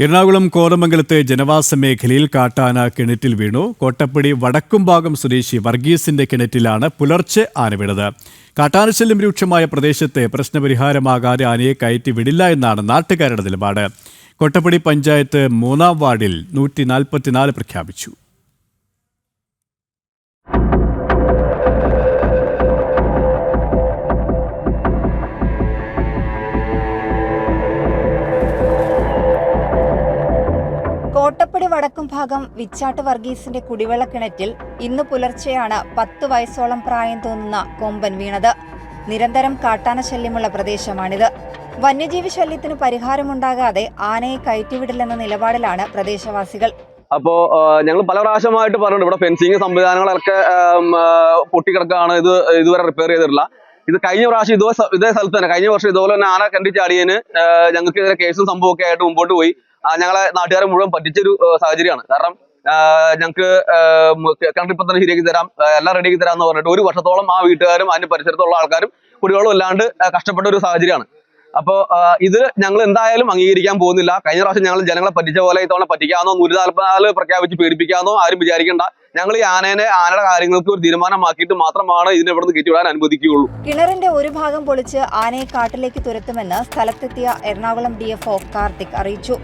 എറണാകുളം കോതമംഗലത്തെ ജനവാസ മേഖലയിൽ കാട്ടാന കിണറ്റിൽ വീണു. കോട്ടപ്പടി വടക്കുംഭാഗം സ്വദേശി വർഗീസിന്റെ കിണറ്റിലാണ് പുലർച്ചെ ആന വീണത്. കാട്ടാനശല്യം രൂക്ഷമായ പ്രദേശത്തെ പ്രശ്നപരിഹാരമാകാതെ ആനയെ കയറ്റി വിടില്ല എന്നാണ് നാട്ടുകാരുടെ നിലപാട്. കോട്ടപ്പടി പഞ്ചായത്ത് മൂന്നാം വാർഡിൽ നൂറ്റി പ്രഖ്യാപിച്ചു. കോട്ടപ്പടി വടക്കും ഭാഗം വിച്ചാട്ട് വർഗീസിന്റെ കുടിവെള്ള കിണറ്റിൽ ഇന്ന് പുലർച്ചെയാണ് പത്ത് വയസ്സോളം പ്രായം തോന്നുന്ന കൊമ്പൻ വീണത്. നിരന്തരം കാട്ടാന ശല്യമുള്ള പ്രദേശമാണിത്. വന്യജീവി ശല്യത്തിന് പരിഹാരമുണ്ടാകാതെ ആനയെ കയറ്റിവിടില്ലെന്ന നിലപാടിലാണ് പ്രദേശവാസികൾ. അപ്പോ ഞങ്ങൾ പല പ്രാവശ്യമായിട്ട് പറഞ്ഞിട്ടുണ്ട്. ഇവിടെ ഫെൻസിങ് സംവിധാനങ്ങളൊക്കെ പൊട്ടിക്കിടക്കാണ്. ഇത് ഇതുവരെ റിപ്പയർ ചെയ്തിട്ടില്ല. ഇത് കഴിഞ്ഞ പ്രാവശ്യം ഇതേ ഇതേ സ്ഥലത്ത് തന്നെ കഴിഞ്ഞ വർഷം ഇതുപോലെ തന്നെ ആന കണ്ടി ചാടിയതിന് ഞങ്ങൾക്ക് ഇതിലെ കേസും സംഭവമൊക്കെ ആയിട്ട് മുമ്പോട്ട് പോയി. ഞങ്ങളെ നാട്ടുകാരെ മുഴുവൻ പറ്റിച്ചൊരു സാഹചര്യമാണ്. കാരണം ഞങ്ങൾക്ക് കണ്ടിപ്പം തന്നെ ശരിയാക്കി തരാം എല്ലാം റെഡിയാക്കി തരാം എന്ന് പറഞ്ഞിട്ട് ഒരു വർഷത്തോളം ആ വീട്ടുകാരും അതിന്റെ പരിസരത്തുള്ള ആൾക്കാരും കുടിവെള്ളം ഇല്ലാണ്ട് കഷ്ടപ്പെട്ട ഒരു സാഹചര്യമാണ്. അപ്പോൾ ഇത് ഞങ്ങൾ എന്തായാലും അംഗീകരിക്കാൻ പോകുന്നില്ല. കഴിഞ്ഞ പ്രാവശ്യം ഞങ്ങൾ ജനങ്ങളെ പറ്റിച്ച പോലെ ഇത്തവണ പറ്റിക്കാന്നോ നൂറ്റി നാൽപ്പത്തിനാല് പ്രഖ്യാപിച്ച് പേടിപ്പിക്കാന്നോ ആരും വിചാരിക്കേണ്ട. ഞങ്ങൾ ഈ ആനേനെ ആനയുടെ കാര്യങ്ങൾക്ക് ഒരു തീരുമാനമാക്കിയിട്ട് മാത്രമാണ് ഇതിനെ ഇവിടുന്ന് കയറ്റിവിടാൻ അനുവദിക്കുകയുള്ളൂ. കിണറിന്റെ ഒരു ഭാഗം പൊളിച്ച് ആനയെ കാട്ടിലേക്ക് തുരത്തുമെന്ന് സ്ഥലത്തെത്തിയ എറണാകുളം ഡി ഡിഎഫ്ഒ കാർത്തിക് അറിയിച്ചു.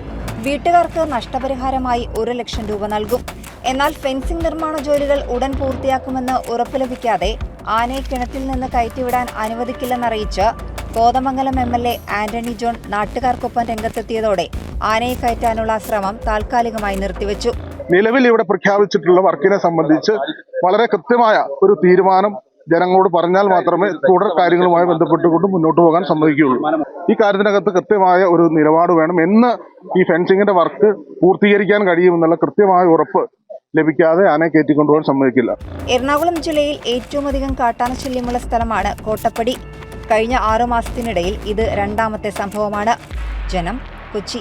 വീട്ടുകാർക്ക് നഷ്ടപരിഹാരമായി ഒരു ലക്ഷം രൂപ നൽകും. എന്നാൽ ഫെൻസിംഗ് നിർമ്മാണ ജോലികൾ ഉടൻ പൂർത്തിയാക്കുമെന്ന് ഉറപ്പ് ലഭിക്കാതെ ആനയെ കിണറ്റിൽ നിന്ന് കയറ്റിവിടാൻ അനുവദിക്കില്ലെന്നറിയിച്ച് Kothamangalam M L A Antony John നാട്ടുകാർക്കൊപ്പം രംഗത്തെത്തിയതോടെ ആനയെ കയറ്റാനുള്ള ശ്രമം താൽക്കാലികമായി നിർത്തിവെച്ചു. നിലവിൽ ഇവിടെ പ്രഖ്യാപിച്ചിട്ടുള്ള വർക്കിനെ സംബന്ധിച്ച് വളരെ കൃത്യമായ ഒരു തീരുമാനം ജനങ്ങളോട് പറഞ്ഞാൽ മാത്രമേ തുടർ കാര്യങ്ങളുമായി ബന്ധപ്പെട്ടുകൊണ്ട് മുന്നോട്ട് പോകാൻ സമ്മതിക്കുകയുള്ളൂ. ഈ കാര്യത്തിനകത്ത് കൃത്യമായ ഒരു നിലപാട് വേണം. എന്ന് ഈ ഫെൻസിങ്ങിന്റെ വർക്ക് പൂർത്തീകരിക്കാൻ കഴിയുമെന്നുള്ള കൃത്യമായ ഉറപ്പ് ലഭിക്കാതെ ആനയെ കയറ്റിക്കൊണ്ടുപോകാൻ സമ്മതിക്കില്ല. എറണാകുളം ജില്ലയിൽ ഏറ്റവും അധികം കാട്ടാന ശല്യമുള്ള സ്ഥലമാണ് കോട്ടപ്പടി. കഴിഞ്ഞ ആറു മാസത്തിനിടയിൽ ഇത് രണ്ടാമത്തെ സംഭവമാണ്. ജനം കൊച്ചി.